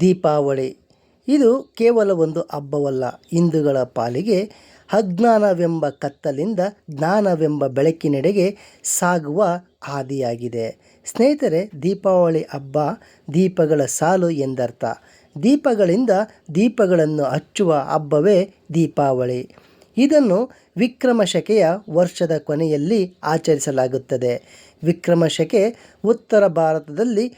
ದೀಪಾವಳಿ. ಇದು ಕೇವಲ ಒಂದು ಹಬ್ಬವಲ್ಲ, ಹಿಂದುಗಳ ಪಾಲಿಗೆ ಅಜ್ಞಾನವೆಂಬ ಕತ್ತಲಿಂದ ಜ್ಞಾನವೆಂಬ ಬೆಳಕಿನೆಡೆಗೆ ಸಾಗುವ ಹಾದಿಯಾಗಿದೆ. ಸ್ನೇಹಿತರೆ, ದೀಪಾವಳಿ ಹಬ್ಬ ದೀಪಗಳ ಸಾಲು ಎಂದರ್ಥ. ದೀಪಗಳಿಂದ ದೀಪಗಳನ್ನು ಹಚ್ಚುವ ಹಬ್ಬವೇ ದೀಪಾವಳಿ. ಇದನ್ನು ವಿಕ್ರಮ ಶಕೆಯ ವರ್ಷದ ಕೊನೆಯಲ್ಲಿ ಆಚರಿಸಲಾಗುತ್ತದೆ. ವಿಕ್ರಮ ಶಕೆ ಉತ್ತರ ಭಾರತದಲ್ಲಿ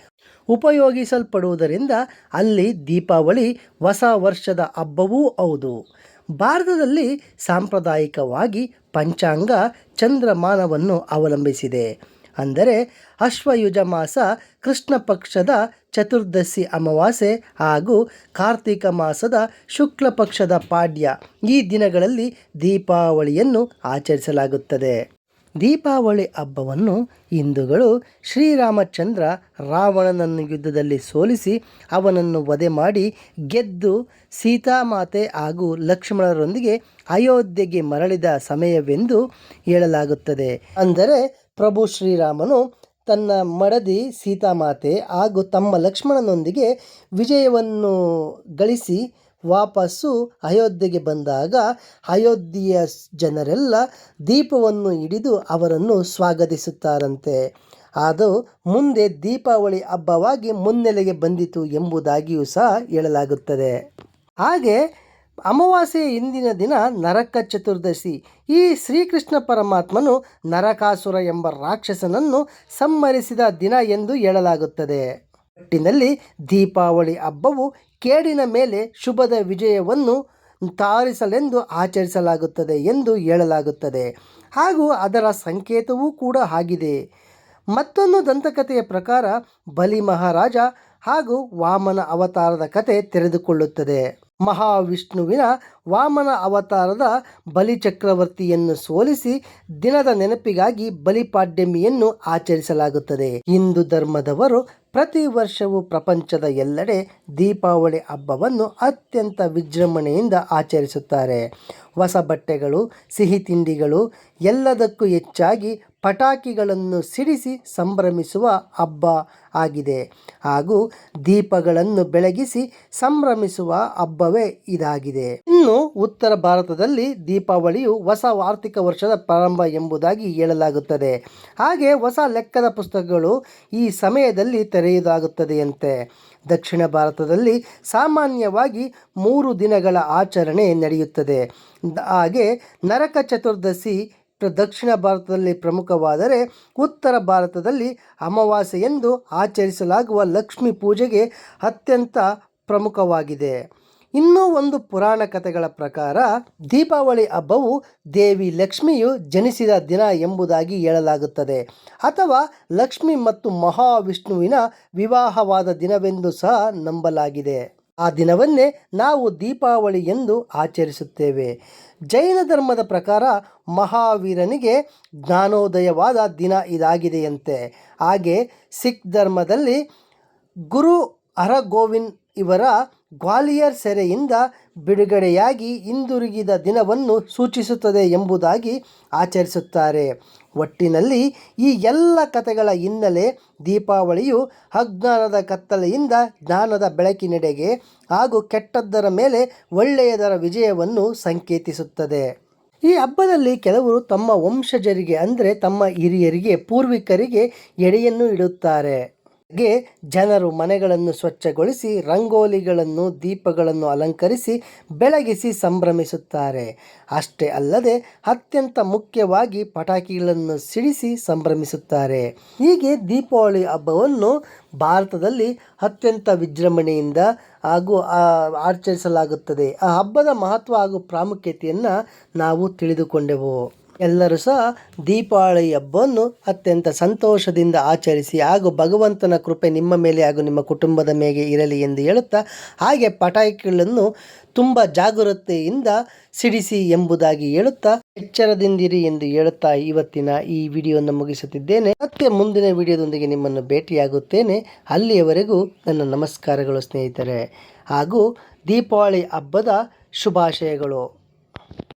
ಉಪಯೋಗಿಸಲ್ಪಡುವುದರಿಂದ ಅಲ್ಲಿ ದೀಪಾವಳಿ ಹೊಸ ವರ್ಷದ ಹಬ್ಬವೂ ಹೌದು. ಭಾರತದಲ್ಲಿ ಸಾಂಪ್ರದಾಯಿಕವಾಗಿ ಪಂಚಾಂಗ ಚಂದ್ರಮಾನವನ್ನು ಅವಲಂಬಿಸಿದೆ. ಅಂದರೆ ಅಶ್ವಯುಜ ಮಾಸ ಕೃಷ್ಣ ಪಕ್ಷದ ಚತುರ್ದಶಿ ಅಮಾವಾಸ್ಯೆ ಹಾಗೂ ಕಾರ್ತಿಕ ಮಾಸದ ಶುಕ್ಲ ಪಕ್ಷದ ಪಾಡ್ಯ ಈ ದಿನಗಳಲ್ಲಿ ದೀಪಾವಳಿಯನ್ನು ಆಚರಿಸಲಾಗುತ್ತದೆ. ದೀಪಾವಳಿ ಹಬ್ಬವನ್ನು ಹಿಂದೂಗಳು ಶ್ರೀರಾಮಚಂದ್ರ ರಾವಣನನ್ನು ಯುದ್ಧದಲ್ಲಿ ಸೋಲಿಸಿ ಅವನನ್ನು ವಧೆ ಮಾಡಿ ಗೆದ್ದು ಸೀತಾಮಾತೆ ಹಾಗೂ ಲಕ್ಷ್ಮಣರೊಂದಿಗೆ ಅಯೋಧ್ಯೆಗೆ ಮರಳಿದ ಸಮಯವೆಂದು ಹೇಳಲಾಗುತ್ತದೆ. ಅಂದರೆ ಪ್ರಭು ಶ್ರೀರಾಮನು ತನ್ನ ಮಡದಿ ಸೀತಾಮಾತೆ ಹಾಗೂ ತಮ್ಮ ಲಕ್ಷ್ಮಣನೊಂದಿಗೆ ವಿಜಯವನ್ನು ಗಳಿಸಿ ವಾಪಸ್ಸು ಅಯೋಧ್ಯೆಗೆ ಬಂದಾಗ ಅಯೋಧ್ಯೆಯ ಜನರೆಲ್ಲ ದೀಪವನ್ನು ಹಿಡಿದು ಅವರನ್ನು ಸ್ವಾಗತಿಸುತ್ತಾರಂತೆ. ಅದು ಮುಂದೆ ದೀಪಾವಳಿ ಹಬ್ಬವಾಗಿ ಮುನ್ನೆಲೆಗೆ ಬಂದಿತು ಎಂಬುದಾಗಿಯೂ ಸಹ ಹೇಳಲಾಗುತ್ತದೆ. ಹಾಗೆ ಅಮಾವಾಸ್ಯೆಯ ಹಿಂದಿನ ದಿನ ನರಕ ಚತುರ್ದಶಿ. ಈ ಶ್ರೀಕೃಷ್ಣ ಪರಮಾತ್ಮನು ನರಕಾಸುರ ಎಂಬ ರಾಕ್ಷಸನನ್ನು ಸಂಹರಿಸಿದ ದಿನ ಎಂದು ಹೇಳಲಾಗುತ್ತದೆ. ಒಟ್ಟಿನಲ್ಲಿ ದೀಪಾವಳಿ ಹಬ್ಬವು ಕೇಡಿನ ಮೇಲೆ ಶುಭದ ವಿಜಯವನ್ನು ತಾರಿಸಲೆಂದು ಆಚರಿಸಲಾಗುತ್ತದೆ ಎಂದು ಹೇಳಲಾಗುತ್ತದೆ. ಹಾಗೂ ಅದರ ಸಂಕೇತವೂ ಕೂಡ ಆಗಿದೆ. ಮತ್ತೊಂದು ದಂತಕಥೆಯ ಪ್ರಕಾರ ಬಲಿ ಮಹಾರಾಜ ಹಾಗೂ ವಾಮನ ಅವತಾರದ ಕತೆ ತೆರೆದುಕೊಳ್ಳುತ್ತದೆ. ಮಹಾವಿಷ್ಣುವಿನ ವಾಮನ ಅವತಾರದ ಬಲಿ ಚಕ್ರವರ್ತಿಯನ್ನು ಸೋಲಿಸಿ ದಿನದ ನೆನಪಿಗಾಗಿ ಬಲಿಪಾಡ್ಯಮಿಯನ್ನು ಆಚರಿಸಲಾಗುತ್ತದೆ. ಹಿಂದೂ ಧರ್ಮದವರು ಪ್ರತಿ ವರ್ಷವೂ ಪ್ರಪಂಚದ ಎಲ್ಲೆಡೆ ದೀಪಾವಳಿ ಹಬ್ಬವನ್ನು ಅತ್ಯಂತ ವಿಜೃಂಭಣೆಯಿಂದ ಆಚರಿಸುತ್ತಾರೆ. ಹೊಸ ಬಟ್ಟೆಗಳು, ಸಿಹಿ ತಿಂಡಿಗಳು ಎಲ್ಲದಕ್ಕೂ ಹೆಚ್ಚಾಗಿ ಪಟಾಕಿಗಳನ್ನು ಸಿಡಿಸಿ ಸಂಭ್ರಮಿಸುವ ಹಬ್ಬ ಆಗಿದೆ. ಹಾಗೂ ದೀಪಗಳನ್ನು ಬೆಳಗಿಸಿ ಸಂಭ್ರಮಿಸುವ ಹಬ್ಬವೇ ಇದಾಗಿದೆ. ಇನ್ನು ಉತ್ತರ ಭಾರತದಲ್ಲಿ ದೀಪಾವಳಿಯು ಹೊಸ ಆರ್ಥಿಕ ವರ್ಷದ ಪ್ರಾರಂಭ ಎಂಬುದಾಗಿ ಹೇಳಲಾಗುತ್ತದೆ. ಹಾಗೆ ಹೊಸ ಲೆಕ್ಕದ ಪುಸ್ತಕಗಳು ಈ ಸಮಯದಲ್ಲಿ ತೆರೆಯುವುದಾಗುತ್ತದೆಯಂತೆ ದಕ್ಷಿಣ ಭಾರತದಲ್ಲಿ ಸಾಮಾನ್ಯವಾಗಿ ಮೂರು ದಿನಗಳ ಆಚರಣೆ ನಡೆಯುತ್ತದೆ. ಹಾಗೆ ನರಕ ಚತುರ್ದಶಿ ದಕ್ಷಿಣ ಭಾರತದಲ್ಲಿ ಪ್ರಮುಖವಾದರೆ ಉತ್ತರ ಭಾರತದಲ್ಲಿ ಅಮಾವಾಸ್ಯೆ ಎಂದು ಆಚರಿಸಲಾಗುವ ಲಕ್ಷ್ಮೀ ಪೂಜೆಗೆ ಅತ್ಯಂತ ಪ್ರಮುಖವಾಗಿದೆ. ಇನ್ನೂ ಒಂದು ಪುರಾಣ ಕಥೆಗಳ ಪ್ರಕಾರ ದೀಪಾವಳಿ ಹಬ್ಬವು ದೇವಿ ಲಕ್ಷ್ಮಿಯು ಜನಿಸಿದ ದಿನ ಎಂಬುದಾಗಿ ಹೇಳಲಾಗುತ್ತದೆ. ಅಥವಾ ಲಕ್ಷ್ಮಿ ಮತ್ತು ಮಹಾವಿಷ್ಣುವಿನ ವಿವಾಹವಾದ ದಿನವೆಂದು ಸಹ ನಂಬಲಾಗಿದೆ. ಆ ದಿನವನ್ನೇ ನಾವು ದೀಪಾವಳಿ ಎಂದು ಆಚರಿಸುತ್ತೇವೆ. ಜೈನ ಧರ್ಮದ ಪ್ರಕಾರ ಮಹಾವೀರನಿಗೆ ಜ್ಞಾನೋದಯವಾದ ದಿನ ಇದಾಗಿದೆಯಂತೆ. ಹಾಗೆ ಸಿಖ್ ಧರ್ಮದಲ್ಲಿ ಗುರು ಹರಗೋವಿಂದ್ ಇವರ ಗ್ವಾಲಿಯರ್ ಸೆರೆಯಿಂದ ಬಿಡುಗಡೆಯಾಗಿ ಹಿಂದಿರುಗಿದ ದಿನವನ್ನು ಸೂಚಿಸುತ್ತದೆ ಎಂಬುದಾಗಿ ಆಚರಿಸುತ್ತಾರೆ. ಒಟ್ಟಿನಲ್ಲಿ ಈ ಎಲ್ಲ ಕಥೆಗಳ ಹಿನ್ನೆಲೆ ದೀಪಾವಳಿಯು ಅಜ್ಞಾನದ ಕತ್ತಲೆಯಿಂದ ಜ್ಞಾನದ ಬೆಳಕಿನೆಡೆಗೆ ಹಾಗೂ ಕೆಟ್ಟದ್ದರ ಮೇಲೆ ಒಳ್ಳೆಯದರ ವಿಜಯವನ್ನು ಸಂಕೇತಿಸುತ್ತದೆ. ಈ ಹಬ್ಬದಲ್ಲಿ ಕೆಲವರು ತಮ್ಮ ವಂಶಜರಿಗೆ, ಅಂದರೆ ತಮ್ಮ ಹಿರಿಯರಿಗೆ, ಪೂರ್ವಿಕರಿಗೆ ಎಡೆಯನ್ನು ಇಡುತ್ತಾರೆ. ಹಾಗೆ ಜನರು ಮನೆಗಳನ್ನು ಸ್ವಚ್ಛಗೊಳಿಸಿ, ರಂಗೋಲಿಗಳನ್ನು, ದೀಪಗಳನ್ನು ಅಲಂಕರಿಸಿ, ಬೆಳಗಿಸಿ ಸಂಭ್ರಮಿಸುತ್ತಾರೆ. ಅಷ್ಟೇ ಅಲ್ಲದೆ ಅತ್ಯಂತ ಮುಖ್ಯವಾಗಿ ಪಟಾಕಿಗಳನ್ನು ಸಿಡಿಸಿ ಸಂಭ್ರಮಿಸುತ್ತಾರೆ. ಹೀಗೆ ದೀಪಾವಳಿ ಹಬ್ಬವನ್ನು ಭಾರತದಲ್ಲಿ ಅತ್ಯಂತ ವಿಜೃಂಭಣೆಯಿಂದ ಹಾಗೂ ಆಚರಿಸಲಾಗುತ್ತದೆ. ಆ ಹಬ್ಬದ ಮಹತ್ವ ಹಾಗೂ ಪ್ರಾಮುಖ್ಯತೆಯನ್ನು ನಾವು ತಿಳಿದುಕೊಂಡೆವು. ಎಲ್ಲರೂ ಸಹ ದೀಪಾವಳಿ ಹಬ್ಬವನ್ನು ಅತ್ಯಂತ ಸಂತೋಷದಿಂದ ಆಚರಿಸಿ ಹಾಗೂ ಭಗವಂತನ ಕೃಪೆ ನಿಮ್ಮ ಮೇಲೆ ಹಾಗೂ ನಿಮ್ಮ ಕುಟುಂಬದ ಮೇಲೆ ಇರಲಿ ಎಂದು ಹೇಳುತ್ತಾ, ಹಾಗೆ ಪಟಾಕಿಗಳನ್ನು ತುಂಬ ಜಾಗರೂಕತೆಯಿಂದ ಸಿಡಿಸಿ ಎಂಬುದಾಗಿ ಹೇಳುತ್ತಾ, ಎಚ್ಚರದಿಂದಿರಿ ಎಂದು ಹೇಳುತ್ತಾ ಇವತ್ತಿನ ಈ ವಿಡಿಯೋವನ್ನು ಮುಗಿಸುತ್ತಿದ್ದೇನೆ. ಮತ್ತೆ ಮುಂದಿನ ವಿಡಿಯೋದೊಂದಿಗೆ ನಿಮ್ಮನ್ನು ಭೇಟಿಯಾಗುತ್ತೇನೆ. ಅಲ್ಲಿಯವರೆಗೂ ನನ್ನ ನಮಸ್ಕಾರಗಳು ಸ್ನೇಹಿತರೆ ಹಾಗೂ ದೀಪಾವಳಿ ಹಬ್ಬದ ಶುಭಾಶಯಗಳು.